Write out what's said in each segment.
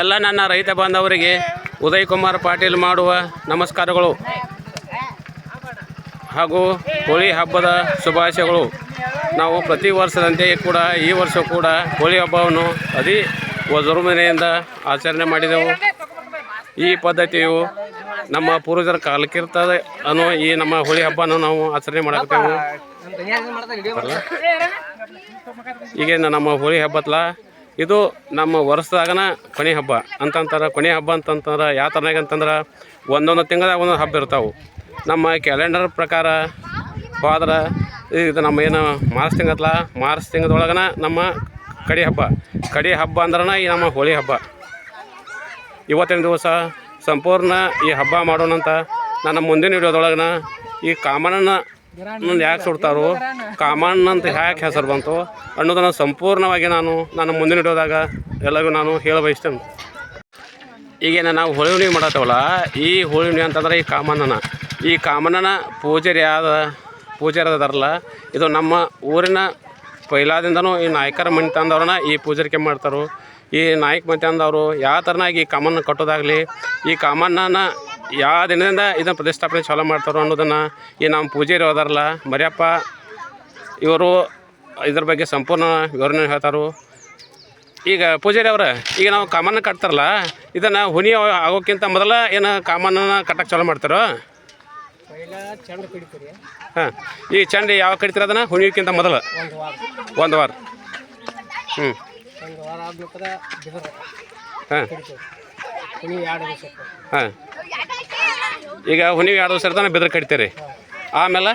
ಎಲ್ಲ ನನ್ನ ರೈತ ಬಾಂಧವರಿಗೆ ಉದಯ್ ಕುಮಾರ್ ಪಾಟೀಲ್ ಮಾಡುವ ನಮಸ್ಕಾರಗಳು. ಹಾಗೂ ಹೋಳಿ ಹಬ್ಬದ ಶುಭಾಶಯಗಳು. ನಾವು ಪ್ರತಿ ವರ್ಷದಂತೆ ಕೂಡ ಈ ವರ್ಷ ಕೂಡ ಹೋಳಿ ಹಬ್ಬವನ್ನು ಅತಿ ವಿಜೃಂಭಣೆಯಿಂದ ಆಚರಣೆ ಮಾಡಿದೆವು. ಈ ಪದ್ಧತಿಯು ನಮ್ಮ ಪೂರ್ವಜರ ಕಾಲಕ್ಕಿರ್ತದೆ ಅನ್ನೋ ಈ ನಮ್ಮ ಹೋಳಿ ಹಬ್ಬನ ನಾವು ಆಚರಣೆ ಮಾಡಾಕತ್ತೇವೆ. ಈಗೇನು ನಮ್ಮ ಹೋಳಿ ಹಬ್ಬತ್ಲ ಇದು ನಮ್ಮ ವರ್ಷದಾಗನ ಕೊನೆ ಹಬ್ಬ ಅಂತಂತಾರೆ. ಕೊನೆ ಹಬ್ಬ ಅಂತಂತಂದ್ರೆ ಯಾವ ಥರನಾಗ ಅಂತಂದ್ರೆ ಒಂದೊಂದು ತಿಂಗಳಾಗ ಒಂದೊಂದು ಹಬ್ಬ ಇರ್ತಾವೆ. ನಮ್ಮ ಕ್ಯಾಲೆಂಡರ್ ಪ್ರಕಾರ ಹೋದ್ರೆ ಇದು ನಮ್ಮ ಏನು ಮಾರ್ಚ್ ತಿಂಗತ್ಲ ಮಾರ್ಚ್ ತಿಂಗಳೊಳಗನ ನಮ್ಮ ಕಡಿ ಹಬ್ಬ. ಕಡಿ ಹಬ್ಬ ಅಂದ್ರೆ ಈ ನಮ್ಮ ಹೋಳಿ ಹಬ್ಬ. ಇವತ್ತಿನ ದಿವಸ ಸಂಪೂರ್ಣ ಈ ಹಬ್ಬ ಮಾಡೋಣಂತ ನನ್ನ ಮುಂದಿನ ವಿಡಿಯೋದೊಳಗನ ಈ ಕಾಮನನ್ನ ಯಾಕೆ ಸುಡ್ತಾರೋ? ಕಾಮಣ್ಣ ಅಂತ ಯಾಕೆ ಹೆಸರು ಬಂತು? ಅನ್ನೋದನ್ನು ಸಂಪೂರ್ಣವಾಗಿ ನಾನು ನನ್ನ ಮುಂದಿನ ಇಡೋದಾಗ ಎಲ್ಲರಿಗೂ ನಾನು ಹೇಳ ಬಯಸ್ತೇನೆ ಈಗೇನು ನಾವು ಹೋಳಿ ಹುಣ್ಣಿಮೆ ಮಾಡತ್ತವಲ್ಲ ಈ ಹೋಳಿ ಹುಣ್ಣಿಮೆ ಅಂತಂದ್ರೆ ಈ ಕಾಮಣ್ಣನ. ಈ ಕಾಮಣ್ಣನ ಪೂಜಾರಿ ಆದ ಪೂಜಾರಿ ಅದಾರಲ್ಲ ಇದು ನಮ್ಮ ಊರಿನ ಪೈಲಾದಿಂದನೂ ಈ ನಾಯಕರ ಮನೆ ತಂದವ್ರನ್ನ ಈ ಪೂಜಾರಿಕೆ ಮಾಡ್ತಾರೆ. ಈ ನಾಯಕ ಮನೆ ತಂದವರು ಯಾವ ಥರನಾಗಿ ಈ ಕಾಮಣ್ಣ ಕಟ್ಟೋದಾಗಲಿ ಈ ಕಾಮಣ್ಣನ ಯಾವ ದಿನದಿಂದ ಇದನ್ನು ಪ್ರತಿಷ್ಠಾಪನೆ ಚಾಲೂ ಮಾಡ್ತಾರೋ ಅನ್ನೋದನ್ನು ಈ ನಮ್ಮ ಪೂಜಾರಿ ಅದಾರಲ್ಲ ಮರಿಯಪ್ಪ ಇವರು ಇದ್ರ ಬಗ್ಗೆ ಸಂಪೂರ್ಣ ವಿವರಣೆ ಹೇಳ್ತಾರು. ಈಗ ಪೂಜಾರಿ ಅವರ ಈಗ ನಾವು ಕಾಮನ್ನ ಕಟ್ತಾರಲ್ಲ ಇದನ್ನು ಹುನಿ ಆಗೋಕ್ಕಿಂತ ಮೊದಲ ಏನು ಕಾಮನ್ನ ಕಟ್ಟಕ್ಕೆ ಚಾಲೂ ಮಾಡ್ತಾರೋ? ಹಾಂ ಈ ಚಂಡಿ ಯಾವಾಗ ಕಡಿತೀರ ಅದನ್ನು? ಹುಣಿಯೋಕ್ಕಿಂತ ಮೊದಲು. ಒಂದು ವಾರ. ಒಂದು ವಾರ. ಹ್ಞೂ ಹಾಂ. ಹಾಂ. ಈಗ ಹುಣಿವಿ ಎರಡು ದಿವಸ ಇರ್ತಾನೆ ಬಿದ್ರ ಕಡಿತೀರಿ ಆಮೇಲೆ?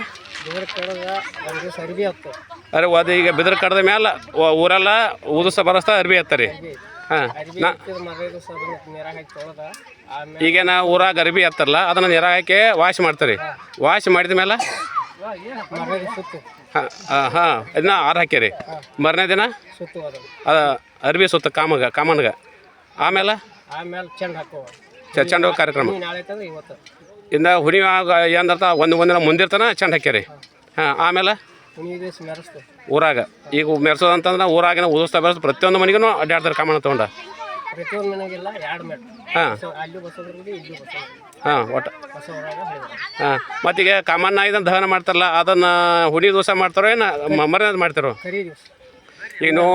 ಅರೆ ಅದು ಈಗ ಬಿದ್ರ ಕಡ್ದ ಮೇಲೆ ಊರೆಲ್ಲ ಉದುಸ ಬರಸ್ತಾ ಅರ್ಬಿ ಎತ್ತರಿ. ಹಾಂ ನಾ ಈಗ ನಾ ಊರಾಗ ಅರ್ಬಿ ಎತ್ತರಲ್ಲ ಅದನ್ನು ನೀರಾಗ ಹಾಕಿ ವಾಶ್ ಮಾಡ್ತಾರೆ. ವಾಶ್ ಮಾಡಿದ ಮೇಲೆ ಹಾಂ ಹಾಂ ಇದನ್ನ ಆರು ಹಾಕ್ಯಾರಿ. ಮರನೇ ದಿನ? ಅರ್ಬಿ ಸುತ್ತ ಕಾಮಗ ಕಾಮನ್ಗ. ಆಮೇಲೆ? ಚೆಂಡು ಕಾರ್ಯಕ್ರಮ. ಇನ್ನು ಹುಣಿ ಏನಂತ ಒಂದು ಒಂದಿನ ಮುಂದಿರ್ತಾನ ಚೆಂದ ಹಾಕ್ಯಾರಿ. ಹಾಂ ಆಮೇಲೆ? ಊರಾಗ. ಈಗ ಮೆರೆಸೋದಂತಂದ್ರೆ ಊರಾಗಿನ ಉದಿಸ್ತಾ ಬೆರೆಸ್ ಪ್ರತಿಯೊಂದು ಮನೆಗೂ ಅಡ್ಡಾಡ್ತಾರೆ ಕಾಮಣ್ಣ ತೊಗೊಂಡ? ಹಾಂ. ಹಾಂ ಒಟ್ಟು. ಹಾಂ ಮತ್ತೀಗ ಕಾಮಣ್ಣ ಇದನ್ನು ದಹನ ಮಾಡ್ತಾರಲ್ಲ ಅದನ್ನು ಹುಣಿ ದೋಸೆ ಮಾಡ್ತಾರೋ ಏನು ಮರ್ಯಾದ ಮಾಡ್ತಾರೋ? ಈಗ ನೀವು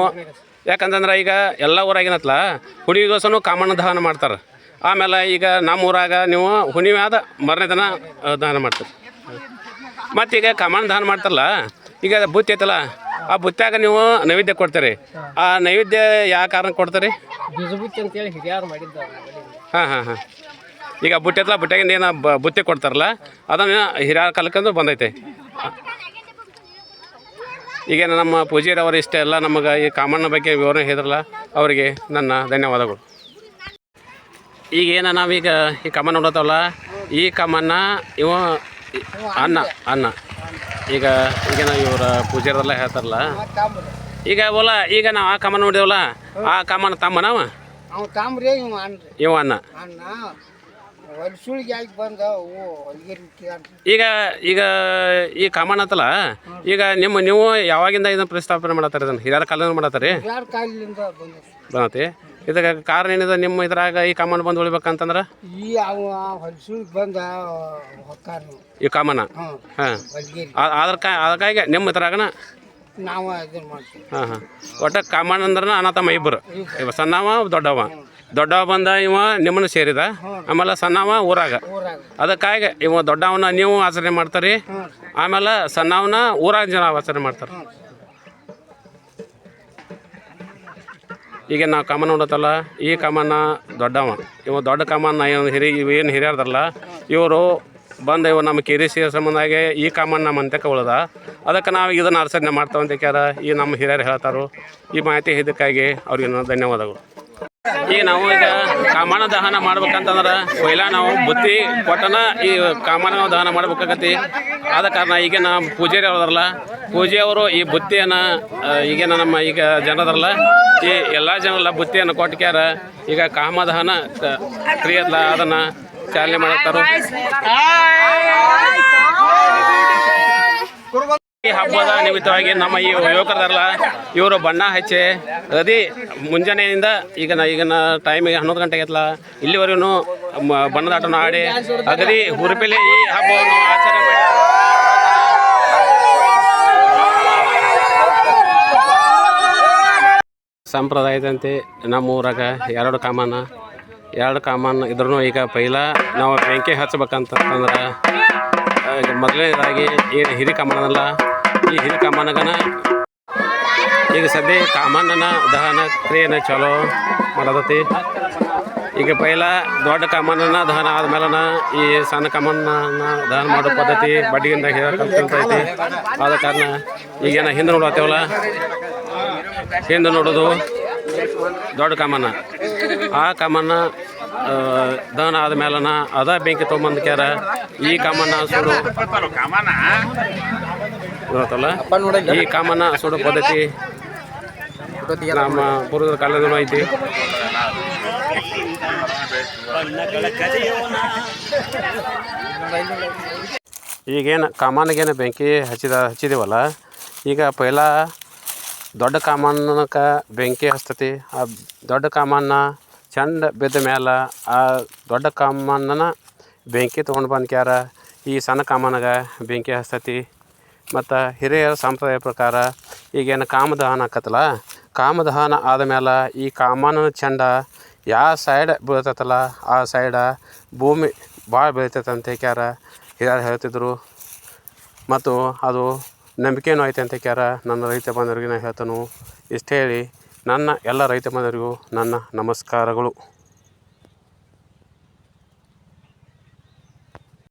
ಯಾಕಂತಂದ್ರೆ ಈಗ ಎಲ್ಲ ಊರಾಗಿನತ್ಲ ಹುಣಿ ದೋಸೆನೂ ಕಾಮಣ್ಣ ದಹನ ಮಾಡ್ತಾರೆ. ಆಮೇಲೆ ಈಗ ನಮ್ಮೂರಾಗ ನೀವು ಹುಣ್ಣಿಮೆಯಾದ ಆದ ಮರನೇ ದಿನ ದಾನ ಮಾಡ್ತೀರಿ. ಮತ್ತು ಮತ್ತೀಗ ಕಾಮಣ್ಣ ದಾನ ಮಾಡ್ತಾರಲ್ಲ ಈಗ ಬುತ್ತಿ ಐತಲ್ಲ ಆ ಬುತ್ತ್ಯಾಗ ನೀವು ನೈವೇದ್ಯ ಕೊಡ್ತೀರಿ. ಆ ನೈವೇದ್ಯ ಯಾವ ಕಾರಣ ಕೊಡ್ತೀರಿ? ಹಾಂ ಹಾಂ ಹಾಂ. ಈಗ ಬುಟ್ಟಿ ಐತಲ್ಲ ಬುಟ್ಟಾಗಿಂದ ಏನು ಬ ಬುತ್ತಿ ಕೊಡ್ತಾರಲ್ಲ ಅದನ್ನು ಹಿರಿಯರ ಕಾಲಕ್ಕಂದು ಬಂದೈತೆ. ಈಗೇನು ನಮ್ಮ ಪೂಜಾರಿ ಇಷ್ಟ ಎಲ್ಲ ನಮಗೆ ಈ ಕಾಮಣ್ಣ ಬಗ್ಗೆ ವಿವರಣೆ ಹೇಳಿದ್ರಲ್ಲ ಅವರಿಗೆ ನನ್ನ ಧನ್ಯವಾದಗಳು. ಈಗೇನು ನಾವೀಗ ಈ ಕಮ್ಮ ನೋಡತ್ತವಲ್ಲ ಈ ಕಮ್ಮನ್ನ ಇವ ಅನ್ನ ಅನ್ನ. ಈಗ ಈಗೇನ ಇವರ ಪೂಜಾರೆಲ್ಲ ಹೇಳ್ತಾರಲ್ಲ? ಈಗ ಅವಲ್ಲ ಈಗ ನಾವು ಆ ಕಮ್ಮ ನೋಡಿದೇವಲ್ಲ? ಆ ಕಮ್ಮನ ತಮ್ಮನವ ಇವ ಅನ್ನ. ಈಗ ಈಗ ಈ ಕಾಮನ್ ಅಂತಲ್ಲ ಈಗ ನಿಮ್ಮ ನೀವು ಯಾವಾಗಿಂದ ಇದನ್ನ ಪ್ರಸ್ತಾಪನೆ ಮಾಡತ್ತಾರೆ ಇದನ್ನ? ಹಿರಿಯರ ಕಾಲದಿಂದ ಮಾಡತ್ತಾರೆ? ಬಂದತಿ. ಇದಕ್ಕೆ ಕಾರಣ ಏನಿದೆ? ನಿಮ್ಮ ಇದ್ರಾಗ ಈ ಕಾಮನ್ ಬಂದು ಉಳಿಬೇಕಂತಂದ್ರೆ? ಈ ಅವ ಬಂದ ಹೊಕ್ಕಾರ ಈ ಕಾಮಣ್ಣ ಹಾಂ ಹಾಂ. ಹೊಲ್ಗಿರಿ. ಅದ್ರ ಕಾ ಅದಕ್ಕಾಗಿ ನಿಮ್ಮ ಇದ್ರಾಗನ? ನಾವು ಇದನ್ನ ಮಾಡ್ತೀವಿ. ಹಾಂ ಹಾಂ. ಒಟ್ಟು ಕಾಮನ್ ಅಂದ್ರೆ ಅನಾಥಮ್ಮ ಇಬ್ಬರು. ಇವ ಸಣ್ಣವ ದೊಡ್ಡವ. ದೊಡ್ಡವ ಬಂದ ಇವ ನಿಮ್ಮನ್ನು ಸೇರಿದ. ಆಮೇಲೆ ಸಣ್ಣವ ಊರಾಗ. ಊರಾಗ. ಅದಕ್ಕಾಗಿ ಇವ ದೊಡ್ಡವನ ನೀವು ಆಚರಣೆ ಮಾಡ್ತಾರೆ. ಆಮೇಲೆ ಸಣ್ಣವನ ಊರಾಗ ಜನ ಆಚರಣೆ ಮಾಡ್ತಾರೆ. ಈಗ ನಾವು ಕಾಮನ್ ನೋಡತ್ತಲ್ಲ ಈ ಕಾಮನ್ನ ದೊಡ್ಡವ. ಇವ ದೊಡ್ಡ ಕಾಮನ್ನ ಏನು ಹಿರಿ ಏನು ಹಿರಿಯರ್ದಲ್ಲ, ಇವರು ಬಂದು ಇವ ನಮ್ಮ ಕಿರಿಸಿ ಸಂಬಂಧಾಗೆ ಈ ಕಾಮನ್ ನಮ್ಮ ಅಂತ್ಯಕ್ಕೆ ಉಳ್ದ. ಅದಕ್ಕೆ ನಾವು ಇದನ್ನು ಅರ್ಸನೆ ಮಾಡ್ತಾವಂತ ಕ್ಯಾರ ಈ ನಮ್ಮ ಹಿರಿಯರು ಹೇಳ್ತಾರೋ. ಈ ಮಾಹಿತಿ ಇದಕ್ಕಾಗಿ ಅವ್ರಿಗೆ ಧನ್ಯವಾದಗಳು. ಈಗ ನಾವು ಈಗ ಕಾಮನ ದಹನ ಮಾಡ್ಬೇಕಂತಂದ್ರೆ ಪೈಲ ನಾವು ಬುತ್ತಿ ಕೊಟ್ಟನ ಈ ಕಾಮನ ದಹನ ಮಾಡ್ಬೇಕಾಗತಿ. ಆದ ಕಾರಣ ಈಗ ನಾವು ಪೂಜಾರಿ ಅವ್ರಲ್ಲ ಪೂಜೆಯವರು ಈ ಬುತ್ತಿಯನ್ನು ಈಗೇನ ನಮ್ಮ ಈಗ ಜನರಲ್ಲ ಈ ಎಲ್ಲ ಜನರಲ್ಲ ಬುತ್ತಿಯನ್ನು ಕೊಟ್ಟಕ್ಯಾರ. ಈಗ ಕಾಮದಹನ ಕ್ರಿಯಲ್ಲ ಅದನ್ನು ಚಾಲನೆ ಮಾಡತ್ತಾರು ಈ ಹಬ್ಬದ ನಿಮಿತ್ತವಾಗಿ ನಮ್ಮ ಈ ಯುವಕರದಲ್ಲ, ಇವರು ಬಣ್ಣ ಹಚ್ಚಿ ಅದೇ ಮುಂಜಾನೆಯಿಂದ ಈಗ ಈಗಿನ ಟೈಮಿಗೆ ಹನ್ನೊಂದು ಗಂಟೆ ಐತಲ್ಲ ಇಲ್ಲಿವರೆಗೂ ಬಣ್ಣದ ಆಟನ ಆಡಿ ಅಗದಿ ಹುರುಪಿಲಿ ಈ ಹಬ್ಬವನ್ನು ಆಚರಣೆ ಮಾಡಿ. ಸಂಪ್ರದಾಯದಂತೆ ನಮ್ಮ ಊರಾಗ ಎರಡು ಕಾಮನ ಎರಡು ಕಾಮನ್ ಇದ್ರೂ ಈಗ ಪೈಲ ನಾವು ಬೆಂಕಿ ಹಚ್ಬೇಕಂತಂದ್ರೆ ಈಗ ಮೊದಲನೇದಾಗಿ ಏನು ಹಿರಿ ಕಾಮನಲ್ಲ ಈ ಹಿರಿ ಕಾಮನಗನ ಈಗ ಸದ್ಯ ಕಾಮಣ್ಣನ ದಹನ ಕ್ರಿಯೆನ ಚಲೋ ಮಾಡದತಿ. ಈಗ ಪೈಲ ದೊಡ್ಡ ಕಾಮಣ್ಣನ ದಹನ ಆದ್ಮೇಲನ ಈ ಸಣ್ಣ ಕಾಮಣ್ಣನ ದಹನ ಮಾಡೋ ಪದ್ಧತಿ ಬಡ್ಡಿಗಿಂದ ಹೇಳಕ್ಕಂತೈತಿ ಆದ ಕಾರಣ ಈಗೇನ ಹಿಂದೆ ನೋಡತ್ತೇವಲ್ಲ? ಹಿಂದೆ ನೋಡೋದು ದೊಡ್ಡ ಕಾಮಣ್ಣ. ಆ ಕಾಮಣ್ಣ ದಹನ ಆದ್ಮೇಲನ ಅದ ಬೆಂಕಿ ತೊಗೊಂಬಂದು ಕ್ಯಾರ ಈ ಕಾಮಣ್ಣ ಸುಡು. ಗೊತ್ತಲ್ಲ ಈ ಕಾಮನ್ನ ಸುಡು ಪದ್ಧತಿ ನಮ್ಮ ಪೂರ್ವದ ಕಾಲದಲ್ಲೂ ಐತಿ. ಈಗೇನು ಕಾಮನ್ಗೇನು ಬೆಂಕಿ ಹಚ್ಚಿದ ಹಚ್ಚಿದೇವಲ್ಲ ಈಗ ಪೈಲ ದೊಡ್ಡ ಕಾಮನಕ್ಕೆ ಬೆಂಕಿ ಹಚ್ತತಿ ಆ ದೊಡ್ಡ ಕಾಮನ್ನ ಚಂದ ಬಿದ್ದ ಮ್ಯಾಲ ಆ ದೊಡ್ಡ ಕಾಮನ್ನನ ಬೆಂಕಿ ತೊಗೊಂಡು ಬಂದು ಕ್ಯಾರ ಈ ಸಣ್ಣ ಕಾಮನಾಗ ಬೆಂಕಿ ಹಚ್ತತಿ ಮತ್ತು ಹಿರಿಯರ ಸಂಪ್ರದಾಯ ಪ್ರಕಾರ ಈಗೇನು ಕಾಮದಹನ ಆಕತ್ತಲ್ಲ? ಕಾಮದಹನ ಆದಮೇಲೆ ಈ ಕಾಮನ ಚೆಂಡ ಯಾವ ಸೈಡ್ ಬೀಳ್ತೈತಲ್ಲ, ಆ ಸೈಡ ಭೂಮಿ ಭಾಳ ಬೆಳಿತೈತೆ ಅಂತ ಹಿರಿಯರು ಹೇಳ್ತಿದ್ರು. ಮತ್ತು ಅದು ನಂಬಿಕೆನೂ ಐತೆ ಅಂತ ಕ್ಯಾರ ನನ್ನ ರೈತ ಬಾಂಧವರಿಗೆ ನಾನು ಹೇಳ್ತಾನು. ಇಷ್ಟು ಹೇಳಿ ನನ್ನ ಎಲ್ಲ ರೈತ ಬಾಂಧವರಿಗೂ ನನ್ನ ನಮಸ್ಕಾರಗಳು.